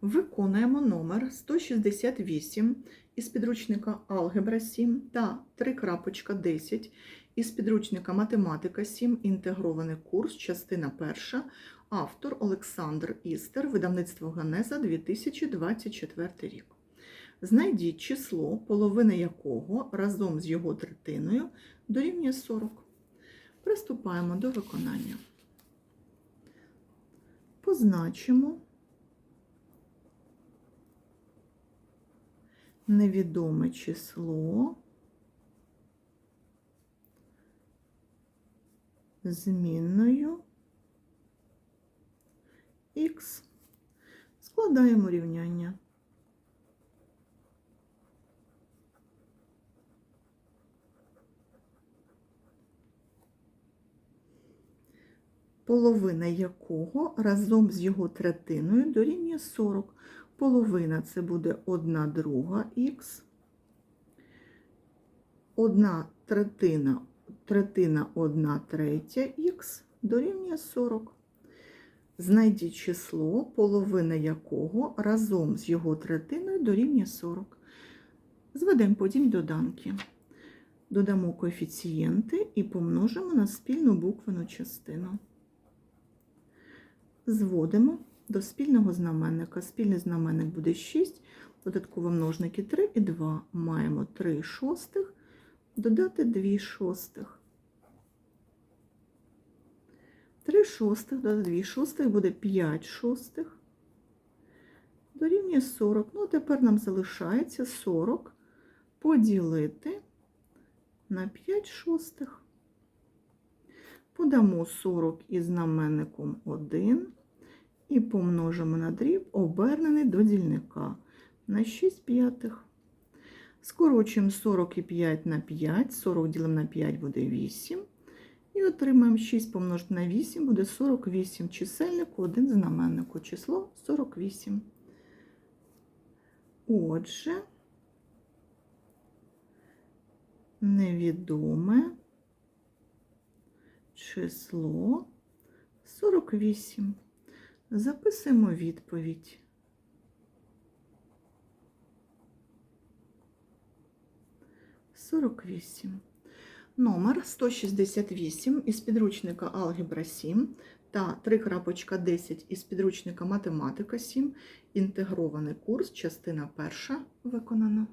Виконуємо номер 168 із підручника Алгебра 7 та 3.10 із підручника Математика 7. Інтегрований курс, частина 1. Автор Олександр Істер, видавництво Ганеза 2024 рік. Знайдіть число, половина якого разом з його третиною дорівнює 40. Приступаємо до виконання. Позначимо невідоме число змінною х. Складаємо рівняння. половина якого разом з його третиною дорівнює 40. Половина це буде 1 друга х, одна третина, третина 1 третя х дорівнює 40. Знайдіть число, половина якого разом з його третиною дорівнює 40. Зведемо потім доданки. Додамо коефіцієнти і помножимо на спільну буквену частину зводимо до спільного знаменника. Спільний знаменник буде 6, додаткові множники 3 і 2. Маємо 3 шостих, додати 2 шостих. 3 шостих, додати 2 шостих буде 5 шостих. Дорівнює 40. Ну, тепер нам залишається 40 поділити на 5 шостих. Подамо 40 із знаменником 1 і помножимо на дріб, обернений до дільника на 6 п'ятих. Скорочуємо 45 на 5, 40 ділимо на 5 буде 8. І отримаємо 6 помножити на 8 буде 48. Чисельнику 1 знаменнику, число 48. Отже, невідоме число 48. Записуємо відповідь. Сорок вісім. Номер 168 із підручника Алгебра 7 та 3.10 із підручника Математика 7. Інтегрований курс, частина перша виконана.